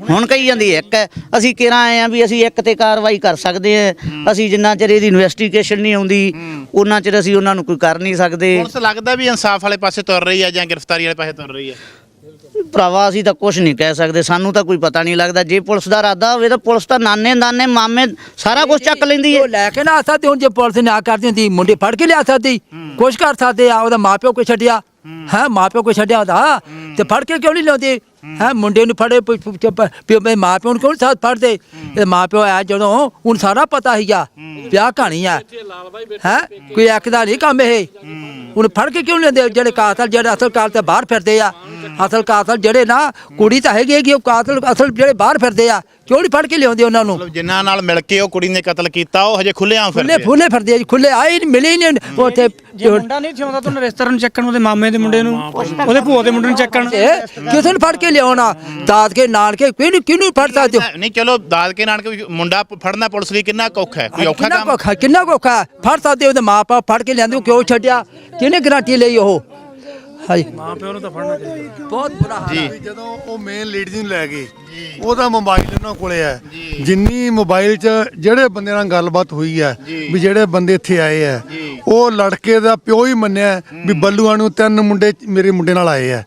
ਹੁਣ ਕਹੀ ਜਾਂਦੀ ਇੱਕ ਹੈ। ਅਸੀਂ ਕਿਹੜਾ ਆਏ ਆ ਵੀ ਅਸੀਂ ਇੱਕ ਤੇ ਕਾਰਵਾਈ ਕਰ ਸਕਦੇ ਆ ਅਸੀਂ ਜਿੰਨਾ ਚਿਰ ਇਹਦੀ ਇਨਵੈਸਟੀਗੇਸ਼ਨ ਨਹੀਂ ਆਉਂਦੀ ਉਹਨਾਂ ਚਿਰ ਅਸੀਂ ਉਹਨਾਂ ਨੂੰ ਕੋਈ ਕਰ ਨਹੀਂ ਸਕਦੇ। ਪੁਲਿਸ ਲੱਗਦਾ ਵੀ ਇਨਸਾਫ ਵਾਲੇ ਪਾਸੇ ਤੁਰ ਰਹੀ ਹੈ ਜਾਂ ਗ੍ਰਿਫਤਾਰੀ ਵਾਲੇ ਪਾਸੇ ਤੁਰ ਰਹੀ ਹੈ ਭਰਾਵਾ ਅਸੀਂ ਤਾਂ ਕੁਝ ਨਹੀਂ ਕਹਿ ਸਕਦੇ ਸਾਨੂੰ ਤਾਂ ਕੋਈ ਪਤਾ ਨਹੀਂ ਲੱਗਦਾ। ਜੇ ਪੁਲਿਸ ਦਾ ਇਰਾਦਾ ਹੋਵੇ ਤਾਂ ਪੁਲਿਸ ਤਾਂ ਨਾਨੇ ਦਾਨੇ ਮਾਮੇ ਸਾਰਾ ਕੁਝ ਚੱਕ ਲੈਂਦੀ ਹੈ। ਉਹ ਲੈ ਕੇ ਨਾ ਆ ਸਕਦੇ ਹੁਣ ਜੇ ਪੁਲਿਸ ਨੇ ਆ ਕਰਦੀ ਹੁੰਦੀ ਮੁੰਡੇ ਫੜ ਕੇ ਲਿਆ ਸਕਦੀ ਕੁਛ ਕਰ ਸਕਦੇ ਆ ਉਹਦਾ ਮਾਪਿਓ ਕੋਈ ਛੱਡਿਆ? ਹੈ। ਮਾਪਿਓ ਕੋਈ ਛੱਡਿਆ ਉਹਦਾ? ਤੇ ਫੜ ਕੇ ਕਿਉਂ ਨਹੀਂ ਲਿਆਉਂਦੇ? ਹੈ। ਮੁੰਡੇ ਨੂੰ ਫੜੇ ਪਿਓ ਮੇਰੇ ਮਾਪਿਓ ਨੂੰ ਕਿਉਂ ਨੀ ਸਾਥ ਫੜਦੇ? ਇਹ ਮਾਪਿਓ ਆ ਜਦੋਂ ਹੁਣ ਸਾਰਾ ਪਤਾ ਹੀਗਾ ਵਿਆਹ ਕਹਾਣੀ ਆ। ਹੈ ਕੋਈ ਇੱਕ ਦਾ ਨਹੀਂ ਕੰਮ ਇਹ। ਹੁਣ ਫੜ ਕੇ ਕਿਉਂ ਨੀ ਲੈਂਦੇ ਜਿਹੜੇ ਕਾਤਲ ਜਿਹੜੇ ਅਸਲ ਕਾਤਲ ਬਾਹਰ ਫਿਰਦੇ ਆ। ਅਸਲ ਕਾਤਲ ਜਿਹੜੇ ਨਾ ਕੁੜੀ ਤਾਂ ਹੈਗੀ ਹੈਗੀ ਉਹ ਕਾਤਲ ਅਸਲ ਜਿਹੜੇ ਬਾਹਰ ਫਿਰਦੇ ਆ ਕਿਉਂ ਨਹੀਂ ਫੜ ਕੇ ਲਿਆਉਂਦੇ ਉਹਨਾਂ ਨੂੰ? ਮਤਲਬ ਜਿਨ੍ਹਾਂ ਨਾਲ ਮਿਲ ਕੇ ਉਹ ਕੁੜੀ ਨੇ ਕਤਲ ਕੀਤਾ ਉਹ ਹਜੇ ਖੁੱਲ੍ਹੇਆਮ ਫਿਰਦੇ ਖੁੱਲੇ ਆ। ਫੁੱਲੇ ਫਿਰਦੇ ਆ ਜੀ ਖੁੱਲੇ ਆਏ ਨਹੀਂ ਮਿਲੇ ਹੀ ਨਹੀਂ ਉੱਥੇ। ਮੁੰਡਾ ਨਹੀਂ ਚਾਹੁੰਦਾ ਤੁਹਾਨੂੰ ਰੈਸਟੋਰੈਂਟ ਚੱਕਣ ਉਹਦੇ ਮਾਮੇ ਦੇ ਮੁੰਡੇ ਨੂੰ ਉਹਦੇ ਭੂਆ ਦੇ ਮੁੰਡੇ ਨੂੰ ਚੱਕਣ। ਇਹ ਕਿਸੇ ਨੂੰ ਫੜ ਕੇ ਲਿਆਉਣਾ? ਦਾਦ ਕੇ ਨਾਨਕੇ ਕਿਹਨੂੰ ਕਿਹਨੂੰ ਫੜ ਸਕਦੇ ਹੋ? ਨਹੀਂ ਚਲੋ ਦਾਦ ਕੇ ਨਾਨਕੇ ਵੀ ਮੁੰਡਾ ਪ- ਫੜਨਾ ਪੁਲਿਸ ਲਈ ਕਿੰਨਾ ਕੁ ਔਖਾ ਹੈ? ਕੋਈ ਔਖਾ ਕਿੰਨਾ ਕੰਮ? ਕੋਖਾ ਕਿੰਨਾ ਕੋਖਾ ਫੜ ਸਕਦੇ ਉਹਦੇ ਮਾਪੇ ਫੜ ਕੇ ਲਿਆਂਦੇ ਉਹ ਕਿਉਂ ਛੱਡਿਆ? ਕਿਹਨੇ ਗਰੰਟੀ ਲਈ ਉਹ? ਹਾਂਜੀ। ਬਹੁਤ ਬੁਰਾ ਹਾਲ ਜੀ। ਜਦੋਂ ਉਹ ਮੇਨ ਲੇਡੀਜ਼ ਨੂੰ ਲੈ ਗਏ ਉਹਦਾ ਮੋਬਾਈਲ ਉਹਨਾਂ ਕੋਲੇ ਹੈ। ਜਿੰਨੀ ਮੋਬਾਈਲ 'ਚ ਜਿਹੜੇ ਬੰਦੇ ਨਾਲ ਗੱਲਬਾਤ ਹੋਈ ਹੈ ਵੀ ਜਿਹੜੇ ਬੰਦੇ ਇੱਥੇ ਆਏ ਹੈ ਉਹ ਲੜਕੇ ਦਾ ਪਿਓ ਹੀ ਮੰਨਿਆ ਵੀ ਬੱਲੂਆਂ ਨੂੰ ਤਿੰਨ ਮੁੰਡੇ ਮੇਰੇ ਮੁੰਡੇ ਨਾਲ ਆਏ ਹੈ।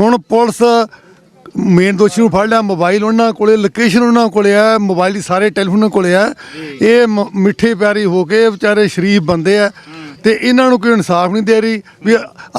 ਹੁਣ ਪੁਲਿਸ ਮੇਨ ਦੋਸ਼ੀ ਨੂੰ ਫੜ ਲਿਆ ਮੋਬਾਈਲ ਉਹਨਾਂ ਕੋਲੇ ਲੋਕੇਸ਼ਨ ਉਹਨਾਂ ਕੋਲੇ ਹੈ ਮੋਬਾਈਲ ਦੀ ਸਾਰੇ ਟੈਲੀਫੋਨ ਉਹਨਾਂ ਕੋਲੇ ਹੈ। ਇਹ ਮ- ਮਿੱਠੇ ਪਿਆਰੀ ਹੋ ਕੇ ਵਿਚਾਰੇ ਸ਼ਰੀਫ ਬੰਦੇ ਆ ਤੇ ਇਹਨਾਂ ਨੂੰ ਕੋਈ ਇਨਸਾਫ ਨਹੀਂ ਦੇ ਰਹੀ ਵੀ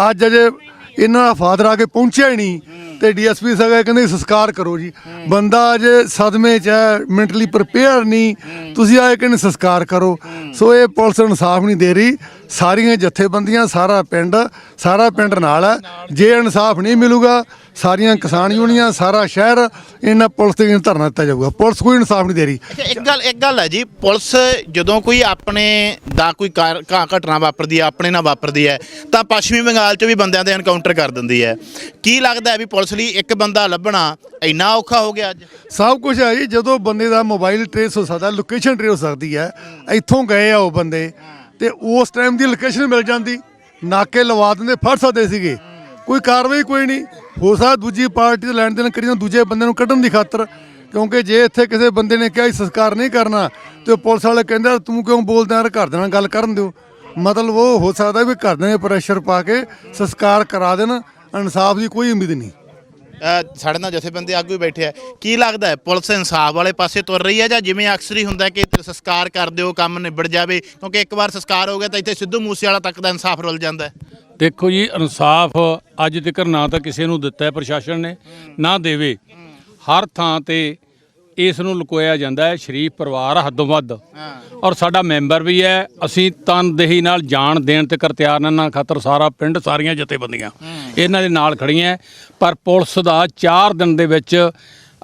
ਅੱਜ ਅਜੇ ਇਹਨਾਂ ਦਾ ਫਾਦਰ ਆ ਕੇ ਪਹੁੰਚਿਆ ਹੀ ਨਹੀਂ। ਤੇ ਡੀਐਸਪੀ ਸਾਹਿਬ ਕਹਿੰਦੇ ਸੰਸਕਾਰ ਕਰੋ ਜੀ। ਬੰਦਾ ਅਜੇ ਸਦਮੇ 'ਚ ਹੈ ਮੈਂਟਲੀ ਪ੍ਰਿਪੇਅਰ ਨਹੀਂ ਤੁਸੀਂ ਆਏ ਕਹਿੰਦੇ ਸੰਸਕਾਰ ਕਰੋ। ਸੋ ਇਹ ਪੁਲਿਸ ਇਨਸਾਫ ਨਹੀਂ ਦੇ ਰਹੀ। ਸਾਰੀਆਂ ਜਥੇਬੰਦੀਆਂ ਸਾਰਾ ਪਿੰਡ ਸਾਰਾ ਪਿੰਡ ਨਾਲ ਹੈ। ਜੇ ਇਨਸਾਫ ਨਹੀਂ ਮਿਲੂਗਾ ਸਾਰੀਆਂ ਕਿਸਾਨ ਯੂਨੀਅਨ ਸਾਰਾ ਸ਼ਹਿਰ ਇਹਨਾਂ ਪੁਲਿਸ ਤੇ ਧਰਨਾ ਦਿੱਤਾ ਜਾਊਗਾ। ਪੁਲਿਸ ਕੋਈ ਇਨਸਾਫ ਨਹੀਂ ਦੇ ਰਹੀ। ਇੱਕ ਗੱਲ ਇੱਕ ਗੱਲ ਹੈ ਜੀ। ਪੁਲਿਸ ਜਦੋਂ ਕੋਈ ਆਪਣੇ ਦਾ ਕੋਈ ਕਾਰ- ਘਾ- ਘਟਨਾ ਵਾਪਰਦੀ ਹੈ ਆਪਣੇ ਨਾਲ ਵਾਪਰਦੀ ਹੈ ਤਾਂ ਪੱਛਮੀ ਬੰਗਾਲ 'ਚ ਵੀ ਬੰਦਿਆਂ ਦੇ ਐਨਕਾਊਂਟਰ ਕਰ ਦਿੰਦੀ ਹੈ। ਕੀ ਲੱਗਦਾ ਹੈ ਵੀ ਪੁਲਿਸ ਲਈ ਇੱਕ ਬੰਦਾ ਲੱਭਣਾ ਇੰਨਾ ਔਖਾ ਹੋ ਗਿਆ ਅੱਜ। ਸਭ ਕੁਝ ਹੈ ਜੀ, ਜਦੋਂ ਬੰਦੇ ਦਾ ਮੋਬਾਈਲ ਟ੍ਰੇਸ ਹੋ ਸਕਦਾ ਲੋਕੇਸ਼ਨ ਟ੍ਰੇਸ ਹੋ ਸਕਦੀ ਹੈ, ਇੱਥੋਂ ਗਏ ਆ ਉਹ ਬੰਦੇ, ਤੇ ਉਸ ਟਾਈਮ ਦੀ ਲੋਕੇਸ਼ਨ ਮਿਲ ਜਾਂਦੀ, ਨਾਕੇ ਲਵਾ ਦਿੰਦੇ, ਫੜ ਸਕਦੇ ਸੀਗੇ। ਕੋਈ ਕਾਰਵਾਈ ਕੋਈ ਨਹੀਂ, ਹੋ ਸਕਦਾ ਦੂਜੀ ਪਾਰਟੀ ਦੇ ਲੈਣ ਦੇਣ ਕਰੀ ਤਾਂ ਦੂਜੇ ਬੰਦੇ ਨੂੰ ਕੱਢਣ ਦੀ ਖਾਤਰ, ਕਿਉਂਕਿ ਜੇ ਇੱਥੇ ਕਿਸੇ ਬੰਦੇ ਨੇ ਕਿਹਾ ਸੀ ਸੰਸਕਾਰ ਨਹੀਂ ਕਰਨਾ, ਤੇ ਉਹ ਪੁਲਿਸ ਵਾਲੇ ਕਹਿੰਦੇ, ਤੂੰ ਕਿਉਂ ਬੋਲਦਾ ਯਾਰ ਘਰ ਦੇ ਨਾਲ ਗੱਲ ਕਰਨ ਦਿਓ। ਮਤਲਬ ਉਹ ਹੋ ਸਕਦਾ ਵੀ ਘਰ ਦੇ ਪ੍ਰੈਸ਼ਰ ਪਾ ਕੇ ਸੰਸਕਾਰ ਕਰਾ ਦੇਣ, ਇਨਸਾਫ ਦੀ ਕੋਈ ਉਮੀਦ ਨਹੀਂ। ਸਾਡੇ ਨਾਲ ਜਥੇਬੰਦੀ ਆਗੂ ਵੀ ਬੈਠੇ ਆ। ਕੀ ਲੱਗਦਾ ਹੈ ਪੁਲਿਸ ਇਨਸਾਫ ਵਾਲੇ ਪਾਸੇ ਤੁਰ ਰਹੀ ਹੈ ਜਾਂ ਜਿਵੇਂ ਅਕਸਰ ਹੀ ਹੁੰਦਾ ਕਿ ਸੰਸਕਾਰ ਕਰ ਦਿਓ ਕੰਮ ਨਿਬੜ ਜਾਵੇ ਕਿਉਂਕਿ ਇੱਕ ਵਾਰ ਸੰਸਕਾਰ ਹੋ ਗਿਆ ਤਾਂ ਇੱਥੇ ਸਿੱਧੂ ਮੂਸੇਵਾਲਾ ਤੱਕ ਦਾ ਇਨਸਾਫ ਰੁਲ ਜਾਂਦਾ ਹੈ। ਦੇਖੋ ਜੀ ਇਨਸਾਫ ਅੱਜ ਤੱਕ ਨਾ ਤਾਂ ਕਿਸੇ ਨੂੰ ਦਿੱਤਾ ਹੈ ਪ੍ਰਸ਼ਾਸਨ ਨੇ ਨਾ ਦੇਵੇ। ਹਰ ਥਾਂ ਤੇ ਇਸ ਨੂੰ ਲੁਕੋਇਆ ਜਾਂਦਾ ਹੈ ਸ਼ਰੀਫ ਪਰਿਵਾਰ ਆ ਹੱਦੋਂ ਵੱਧ। ਔਰ ਸਾਡਾ ਮੈਂਬਰ ਵੀ ਹੈ ਅਸੀਂ ਤਨਦੇਹੀ ਨਾਲ ਜਾਨ ਦੇਣ ਤੇ ਕਰ ਤਿਆਰ ਨਾ ਖਾਤਰ ਸਾਰਾ ਪਿੰਡ ਸਾਰੀਆਂ ਜਥੇਬੰਦੀਆਂ ਇਹਨਾਂ ਦੇ ਨਾਲ ਖੜੀਆਂ ਪਰ ਪੁਲਿਸ ਦਾ 4 ਦਿਨ ਦੇ ਵਿੱਚ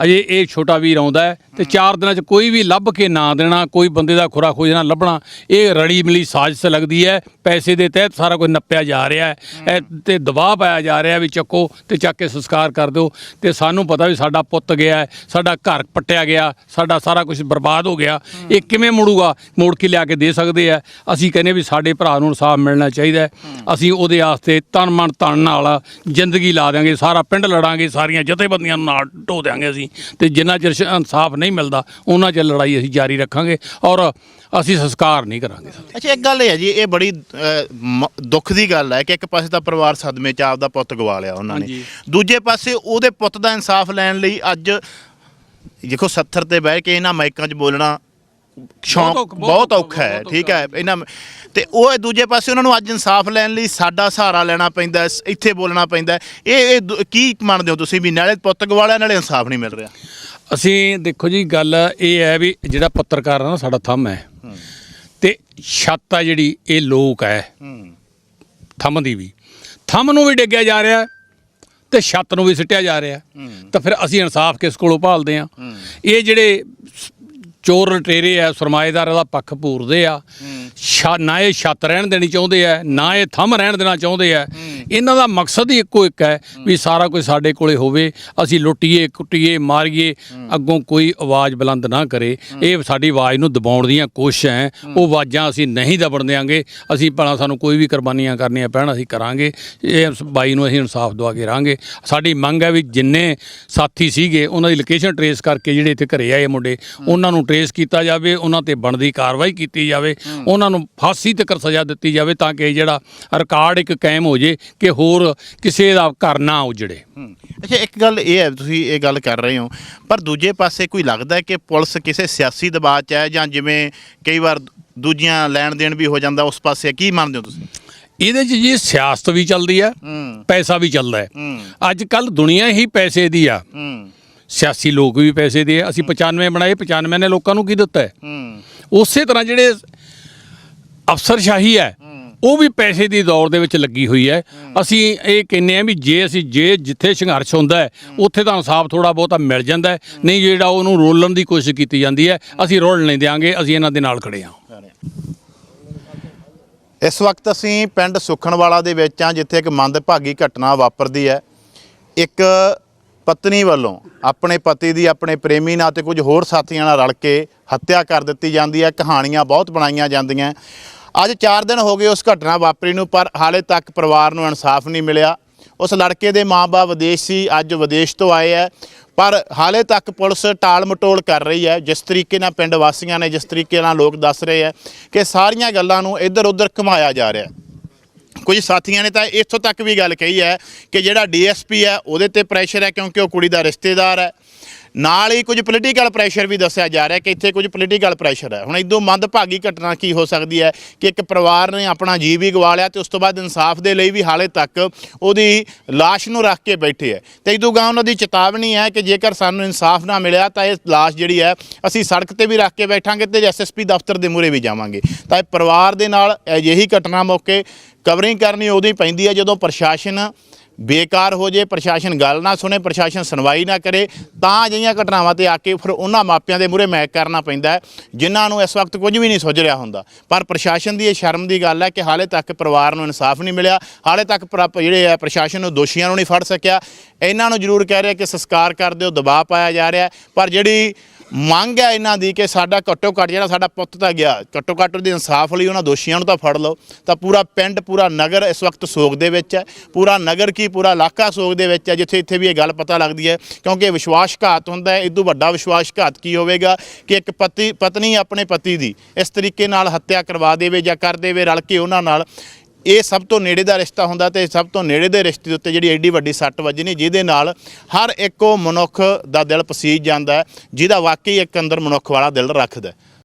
ਅਜੇ ਇਹ ਛੋਟਾ ਵੀਰ ਆਉਂਦਾ ਤੇ 4 ਦਿਨਾਂ 'ਚ ਕੋਈ ਵੀ ਲੱਭ ਕੇ ਨਾ ਦੇਣਾ ਕੋਈ ਬੰਦੇ ਦਾ ਖੁਰਾ ਖੋਜਣਾ ਲੱਭਣਾ ਇਹ ਰੜੀ ਮਿਲੀ ਸਾਜ਼ਿਸ਼ ਲੱਗਦੀ ਹੈ ਪੈਸੇ ਦੇ ਤਹਿਤ ਸਾਰਾ ਕੁਝ ਨੱਪਿਆ ਜਾ ਰਿਹਾ ਹੈ। ਤੇ ਦਬਾਅ ਪਾਇਆ ਜਾ ਰਿਹਾ ਵੀ ਚੱਕੋ ਤੇ ਚੱਕ ਕੇ ਸੰਸਕਾਰ ਕਰ ਦਿਓ। ਤੇ ਸਾਨੂੰ ਪਤਾ ਵੀ ਸਾਡਾ ਪੁੱਤ ਗਿਆ ਹੈ, ਸਾਡਾ ਘਰ ਪੱਟਿਆ ਗਿਆ ਸਾਡਾ ਸਾਰਾ ਕੁਝ ਬਰਬਾਦ ਹੋ ਗਿਆ। ਇਹ ਕਿਵੇਂ ਮੁੜੂਗਾ? ਮੋੜ ਕੇ ਲਿਆ ਕੇ ਦੇ ਸਕਦੇ ਆ ਅਸੀਂ ਕਹਿੰਦੇ ਵੀ ਸਾਡੇ ਭਰਾ ਨੂੰ ਇਨਸਾਫ ਮਿਲਣਾ ਚਾਹੀਦਾ। ਅਸੀਂ ਉਹਦੇ ਵਾਸਤੇ ਤਨ ਮਨ ਧਨ ਨਾਲ ਜ਼ਿੰਦਗੀ ਲਾ ਦਿਆਂਗੇ ਸਾਰਾ ਪਿੰਡ ਲੜਾਂਗੇ ਸਾਰੀਆਂ ਜਥੇਬੰਦੀਆਂ ਨੂੰ ਨਾਲ ਢੋ ਦਿਆਂਗੇ ਅਸੀਂ। ਤੇ ਜਿੰਨਾ ਚਿਰ ਇਨਸਾਫ ਨਹੀਂ ਮਿਲਦਾ ਉਹਨਾਂ ਚਿਰ ਲੜਾਈ ਅਸੀਂ ਜਾਰੀ ਰੱਖਾਂਗੇ ਔਰ ਅਸੀਂ ਸੰਸਕਾਰ ਨਹੀਂ ਕਰਾਂਗੇ ਅੱਛਾ ਇੱਕ ਗੱਲ ਇਹ ਹੈ ਜੀ ਇਹ ਬੜੀ ਦੁੱਖ ਦੀ ਗੱਲ ਹੈ ਕਿ ਇੱਕ ਪਾਸੇ ਤਾਂ ਪਰਿਵਾਰ ਸਦਮੇ 'ਚ ਆਪਦਾ ਪੁੱਤ ਗਵਾ ਲਿਆ ਉਹਨਾਂ ਨੇ। ਦੂਜੇ ਪਾਸੇ ਉਹਦੇ ਪੁੱਤ ਦਾ ਇਨਸਾਫ ਲੈਣ ਲਈ ਅੱਜ ਦੇਖੋ 70 ਤੇ ਬਹਿ ਕੇ ਇਹਨਾਂ ਮਾਈਕਾਂ 'ਚ ਬੋਲਣਾ ਸ਼ੌਂਕ ਬਹੁਤ ਔਖਾ, ਹੈ ਠੀਕ ਹੈ ਇਹਨਾਂ ਤੇ ਉਹ ਦੂਜੇ ਪਾਸੇ ਉਹਨਾਂ ਨੂੰ ਅੱਜ ਇਨਸਾਫ ਲੈਣ ਲਈ ਸਾਡਾ ਸਹਾਰਾ ਲੈਣਾ ਪੈਂਦਾ ਹੈ, ਇੱਥੇ ਬੋਲਣਾ ਪੈਂਦਾ ਹੈ। ਇਹ ਇਹ ਦੁ- ਕੀ ਮੰਨਦੇ ਹੋ ਤੁਸੀਂ ਵੀ ਨਾਲੇ ਪੁੱਤ ਗਵਾ ਲਿਆ ਨਾਲੇ ਇਨਸਾਫ ਨਹੀਂ ਮਿਲ ਰਿਹਾ? ਅਸੀਂ ਦੇਖੋ ਜੀ ਗੱਲ ਇਹ ਹੈ ਵੀ ਜਿਹੜਾ ਪੱਤਰਕਾਰ ਆ ਨਾ ਸਾਡਾ ਥੰਮ ਹੈ। ਤੇ ਛੱਤ ਆ ਜਿਹੜੀ ਇਹ ਲੋਕ ਹੈ। ਥੰਮ ਦੀ ਵੀ। ਥੰਮ ਨੂੰ ਵੀ ਡਿੱਗਿਆ ਜਾ ਰਿਹਾ ਹੈ ਤੇ ਛੱਤ ਨੂੰ ਵੀ ਸਿੱਟਿਆ ਜਾ ਰਿਹਾ ਹੈ। ਤਾਂ ਫਿਰ ਅਸੀਂ ਇਨਸਾਫ ਕਿਸ ਕੋਲੋਂ ਭਾਲਦੇ ਆ ਇਹ ਜਿਹੜੇ ਚੋਰ ਲਟੇਰੇ ਆ ਸਰਮਾਏਦਾਰ ਦਾ ਪੱਖ ਪੂਰਦੇ ਆ। ਛਾ- ਨਾ ਇਹ ਛੱਤ ਰਹਿਣ ਦੇਣੀ ਚਾਹੁੰਦੇ ਆ ਨਾ ਇਹ ਥੰਮ ਰਹਿਣ ਦੇਣਾ ਚਾਹੁੰਦੇ ਆ। ਇਹਨਾਂ ਦਾ ਮਕਸਦ ਹੀ ਇੱਕੋ ਇੱਕ ਹੈ ਵੀ ਸਾਰਾ ਕੁਝ ਸਾਡੇ ਕੋਲੇ ਹੋਵੇ ਅਸੀਂ ਲੁੱਟੀਏ ਕੁੱਟੀਏ ਮਾਰੀਏ ਅੱਗੋਂ ਕੋਈ ਆਵਾਜ਼ ਬੁਲੰਦ ਨਾ ਕਰੇ। ਇਹ ਸਾਡੀ ਆਵਾਜ਼ ਨੂੰ ਦਬਾਉਣ ਦੀਆਂ ਕੋਸ਼ਿਸ਼ਾਂ ਹੈ। ਉਹ ਆਵਾਜ਼ਾਂ ਅਸੀਂ ਨਹੀਂ ਦਬਣ ਦਿਆਂਗੇ। ਅਸੀਂ ਭਲਾ ਸਾਨੂੰ ਕੋਈ ਵੀ ਕੁਰਬਾਨੀਆਂ ਕਰਨੀਆਂ ਪੈਣ ਅਸੀਂ ਕਰਾਂਗੇ। ਇਹ ਬਾਈ ਨੂੰ ਅਸੀਂ ਇਨਸਾਫ ਦਵਾ ਕੇ ਰਾਂਗੇ। ਸਾਡੀ ਮੰਗ ਹੈ ਵੀ ਜਿੰਨੇ ਸਾਥੀ ਸੀਗੇ ਉਹਨਾਂ ਦੀ ਲੋਕੇਸ਼ਨ ਟਰੇਸ ਕਰਕੇ ਜਿਹੜੇ ਇੱਥੇ ਘਰੇ ਆਏ ਮੁੰਡੇ ਉਹਨਾਂ ਨੂੰ ਟਰੇਸ ਕੀਤਾ ਜਾਵੇ ਉਹਨਾਂ ਤੇ ਬਣਦੀ ਕਾਰਵਾਈ ਕੀਤੀ ਜਾਵੇ ਉਹਨਾਂ ਨੂੰ ਫਾਂਸੀ ਤੱਕ ਸਜ਼ਾ ਦਿੱਤੀ ਜਾਵੇ ਤਾਂ ਕਿ ਜਿਹੜਾ ਰਿਕਾਰਡ ਇੱਕ ਕਾਇਮ ਹੋ ਜੇ ਕਿ ਹੋਰ ਕਿਸੇ ਦਾ ਘਰ ਨਾ ਉਜੜੇ। ਅੱਛਾ ਇੱਕ ਗੱਲ ਇਹ ਹੈ ਤੁਸੀਂ ਇਹ ਗੱਲ ਕਰ ਰਹੇ ਹੋ ਪਰ ਦੂਜੇ ਪਾਸੇ ਕੋਈ ਲੱਗਦਾ ਹੈ ਕਿ ਪੁਲਿਸ ਕਿਸੇ ਸਿਆਸੀ ਦਬਾਅ 'ਚ ਹੈ ਜਾਂ ਜਿਵੇਂ ਕਈ ਵਾਰ ਦੂਜੀਆਂ ਲੈਣ ਦੇਣ ਵੀ ਹੋ ਜਾਂਦਾ ਉਸ ਪਾਸੇ ਕੀ ਮੰਨਦੇ ਹੋ ਤੁਸੀਂ? ਇਹਦੇ 'ਚ ਜੀ ਸਿਆਸਤ ਵੀ ਚੱਲਦੀ ਹੂੰ ਪੈਸਾ ਵੀ ਚੱਲਦਾ ਹੈ। ਅੱਜ ਕੱਲ ਦੁਨੀਆ ਹੀ ਪੈਸੇ ਦੀ ਆ। ਸਿਆਸੀ ਲੋਕ ਵੀ ਪੈਸੇ ਦੇ ਅਸੀਂ 95 ਬਣਾਏ 95 ਨੇ ਲੋਕਾਂ ਨੂੰ ਕੀ ਦਿੱਤਾ ਹੈ? ਉਸੇ ਤਰ੍ਹਾਂ ਜਿਹੜੇ ਅਫਸਰਸ਼ਾਹੀ ਹੈ ਉਹ ਵੀ ਪੈਸੇ ਦੀ ਦੌੜ ਦੇ ਵਿੱਚ ਲੱਗੀ ਹੋਈ ਹੈ। ਅਸੀਂ ਇਹ ਕਹਿੰਨੇ ਆ ਵੀ ਜੇ ਅਸੀਂ ਜੇ ਜਿੱਥੇ ਸੰਘਰਸ਼ ਹੁੰਦਾ ਹੈ ਉੱਥੇ ਤਾਂ ਇਨਸਾਫ ਥੋੜਾ ਬਹੁਤਾ ਮਿਲ ਜਾਂਦਾ ਹੈ। ਨਹੀਂ ਜਿਹੜਾ ਉਹਨੂੰ ਰੋਲਣ ਦੀ ਕੋਸ਼ਿਸ਼ ਕੀਤੀ ਜਾਂਦੀ ਹੈ ਅਸੀਂ ਰੋਲ ਨਹੀਂ ਦਿਆਂਗੇ ਅਸੀਂ ਇਹਨਾਂ ਦੇ ਨਾਲ ਖੜੇ ਹਾਂ। ਇਸ ਵਕਤ ਅਸੀਂ ਪਿੰਡ ਸੁਖਣਵਾਲਾ ਦੇ ਵਿੱਚ ਆ ਜਿੱਥੇ ਇੱਕ ਮੰਦਭਾਗੀ ਘਟਨਾ ਵਾਪਰਦੀ ਹੈ। ਇੱਕ ਪਤਨੀ ਵੱਲੋਂ ਆਪਣੇ ਪਤੀ ਦੀ, ਆਪਣੇ ਪ੍ਰੇਮੀ ਨਾਲ ਤੇ ਕੁਝ ਹੋਰ ਸਾਥੀਆਂ ਨਾਲ ਰਲ ਕੇ ਹੱਤਿਆ ਕਰ ਦਿੱਤੀ ਜਾਂਦੀ ਹੈ। ਕਹਾਣੀਆਂ ਬਹੁਤ ਬਣਾਈਆਂ ਜਾਂਦੀਆਂ। ਅੱਜ 4 ਦਿਨ ਹੋ ਗਏ ਉਸ ਘਟਨਾ ਵਾਪਰੀ ਨੂੰ, ਪਰ ਹਾਲੇ ਤੱਕ ਪਰਿਵਾਰ ਨੂੰ ਇਨਸਾਫ ਨਹੀਂ ਮਿਲਿਆ। ਉਸ ਲੜਕੇ ਦੇ ਮਾਪੇ ਵਿਦੇਸ਼ ਸੀ ਅੱਜ ਵਿਦੇਸ਼ ਤੋਂ ਆਏ ਹੈ, ਪਰ ਹਾਲੇ ਤੱਕ ਪੁਲਿਸ ਟਾਲ ਮਟੋਲ ਕਰ ਰਹੀ ਹੈ। ਜਿਸ ਤਰੀਕੇ ਨਾਲ ਪਿੰਡ ਵਾਸੀਆਂ ਨੇ, ਜਿਸ ਤਰੀਕੇ ਨਾਲ ਲੋਕ ਦੱਸ ਰਹੇ ਹੈ ਕਿ ਸਾਰੀਆਂ ਗੱਲਾਂ ਨੂੰ ਇੱਧਰ ਉੱਧਰ ਘੁਮਾਇਆ ਜਾ ਰਿਹਾ ਹੈ। ਕੁਝ ਸਾਥੀਆਂ ਨੇ ਤਾਂ ਇੱਥੋਂ ਤੱਕ ਵੀ ਗੱਲ ਕਹੀ ਹੈ ਕਿ ਜਿਹੜਾ ਡੀਐਸਪੀ ਹੈ ਉਹਦੇ ਤੇ ਪ੍ਰੈਸ਼ਰ ਹੈ ਕਿਉਂਕਿ ਉਹ ਕੁੜੀ ਦਾ ਰਿਸ਼ਤੇਦਾਰ ਹੈ। ਨਾਲ ਹੀ ਕੁਝ ਪੋਲੀਟੀਕਲ ਪ੍ਰੈਸ਼ਰ ਵੀ ਦੱਸਿਆ ਜਾ ਰਿਹਾ ਕਿ ਇੱਥੇ ਕੁਝ ਪੋਲੀਟੀਕਲ ਪ੍ਰੈਸ਼ਰ ਹੈ। ਹੁਣ ਇਦੋਂ ਮੰਦਭਾਗੀ ਘਟਨਾ ਕੀ ਹੋ ਸਕਦੀ ਹੈ ਕਿ ਇੱਕ ਪਰਿਵਾਰ ਨੇ ਆਪਣਾ ਜੀਵ ਵੀ ਗਵਾ ਲਿਆ ਤੇ ਉਸ ਤੋਂ ਬਾਅਦ ਇਨਸਾਫ ਦੇ ਲਈ ਵੀ ਹਾਲੇ ਤੱਕ ਉਹਦੀ ਲਾਸ਼ ਨੂੰ ਰੱਖ ਕੇ ਬੈਠੇ ਹੈ। ਤੇ ਇਦੋਂ ਗਾਂ ਉਹਨਾਂ ਦੀ ਚੇਤਾਵਨੀ ਹੈ ਕਿ ਜੇਕਰ ਸਾਨੂੰ ਇਨਸਾਫ ਨਾ ਮਿਲਿਆ ਤਾਂ ਇਹ ਲਾਸ਼ ਜਿਹੜੀ ਹੈ ਅਸੀਂ ਸੜਕ ਤੇ ਵੀ ਰੱਖ ਕੇ ਬੈਠਾਂਗੇ ਤੇ ਐਸਐਸਪੀ ਦਫ਼ਤਰ ਦੇ ਮੂਹਰੇ ਵੀ ਜਾਵਾਂਗੇ। ਤਾਂ ਇਹ ਪਰਿਵਾਰ ਦੇ ਨਾਲ ਅਜਿਹੀ ਘਟਨਾ ਮੌਕੇ ਕਵਰਿੰਗ ਕਰਨੀ ਉਦੋਂ ਹੀ ਪੈਂਦੀ ਹੈ ਜਦੋਂ ਪ੍ਰਸ਼ਾਸਨ ਬੇਕਾਰ ਹੋ ਜੇ, ਪ੍ਰਸ਼ਾਸਨ ਗੱਲ ਨਾ ਸੁਣੇ, ਪ੍ਰਸ਼ਾਸਨ ਸੁਣਵਾਈ ਨਾ ਕਰੇ, ਤਾਂ ਅਜਿਹੀਆਂ ਘਟਨਾਵਾਂ ਤੇ ਆ ਕੇ ਫਿਰ ਉਹਨਾਂ ਮਾਪਿਆਂ ਦੇ ਮੂਹਰੇ ਮੈਕ ਕਰਨਾ ਪੈਂਦਾ ਜਿਨ੍ਹਾਂ ਨੂੰ ਇਸ ਵਕਤ ਕੁਝ ਵੀ ਨਹੀਂ ਸੁੱਝ ਰਿਹਾ ਹੁੰਦਾ। ਪਰ ਪ੍ਰਸ਼ਾਸਨ ਦੀ ਇਹ ਸ਼ਰਮ ਦੀ ਗੱਲ ਹੈ ਕਿ ਹਾਲੇ ਤੱਕ ਪਰਿਵਾਰ ਨੂੰ ਇਨਸਾਫ ਨਹੀਂ ਮਿਲਿਆ, ਹਾਲੇ ਤੱਕ ਪ੍ਰਾਪ- ਜਿਹੜੇ ਹੈ ਪ੍ਰਸ਼ਾਸਨ ਨੂੰ ਦੋਸ਼ੀਆਂ ਨੂੰ ਨਹੀਂ ਫੜ ਸਕਿਆ। ਇਹਨਾਂ ਨੂੰ ਜ਼ਰੂਰ ਕਹਿ ਰਿਹਾ ਕਿ ਸੰਸਕਾਰ ਕਰ ਦਿਓ, ਦਬਾਅ ਪਾਇਆ ਜਾ ਰਿਹਾ ਪਰ ਜਿਹੜੀ ਮੰਗ ਹੈ ਇਹਨਾਂ ਦੀ ਕਿ ਸਾਡਾ ਘੱਟੋ ਘੱਟ ਜਿਹੜਾ ਸਾਡਾ ਪੁੱਤ ਤਾਂ ਗਿਆ, ਘੱਟੋ ਘੱਟ ਉਹਦੇ ਇਨਸਾਫ ਲਈ ਉਹਨਾਂ ਦੋਸ਼ੀਆਂ ਨੂੰ ਤਾਂ ਫੜ ਲਓ। ਤਾਂ ਪੂਰਾ ਪਿੰਡ, ਪੂਰਾ ਨਗਰ ਇਸ ਵਕਤ ਸੋਗ ਦੇ ਵਿੱਚ ਹੈ। ਪੂਰਾ ਨਗਰ ਕੀ, ਪੂਰਾ ਇਲਾਕਾ ਸੋਗ ਦੇ ਵਿੱਚ ਹੈ, ਜਿੱਥੇ ਇੱਥੇ ਵੀ ਇਹ ਗੱਲ ਪਤਾ ਲੱਗਦੀ ਹੈ। ਕਿਉਂਕਿ ਵਿਸ਼ਵਾਸਘਾਤ ਹੁੰਦਾ ਹੈ ਇਦੋਂ ਵੱਡਾ ਵਿਸ਼ਵਾਸਘਾਤ ਕੀ ਹੋਵੇਗਾ ਕਿ ਇੱਕ ਪਤੀ, ਪਤਨੀ ਆਪਣੇ ਪਤੀ ਦੀ ਇਸ ਤਰੀਕੇ ਨਾਲ ਹੱਤਿਆ ਕਰਵਾ ਦੇਵੇ ਜਾਂ ਕਰ ਦੇਵੇ, ਰਲ ਕੇ ਉਹਨਾਂ ਨਾਲ ਇਹ ਸਭ ਤੋਂ ਨੇੜੇ ਦਾ ਰਿਸ਼ਤਾ ਹੁੰਦਾ ਤੇ ਸਭ ਤੋਂ ਨੇੜੇ ਦੇ ਰਿਸ਼ਤੇ ਦੇ ਉੱਤੇ ਜਿਹੜੀ ਐਡੀ ਵੱਡੀ ਸੱਟ ਵੱਜਣੀ, ਜਿਹਦੇ ਨਾਲ ਹਰ ਇੱਕੋ ਮਨੁੱਖ ਦਾ ਦਿਲ ਪਸੀਜ ਜਾਂਦਾ ਜਿਹਦਾ ਵਾਕਈ ਇੱਕ ਅੰਦਰ ਮਨੁੱਖ ਵਾਲਾ ਦਿਲ ਰੱਖਦਾ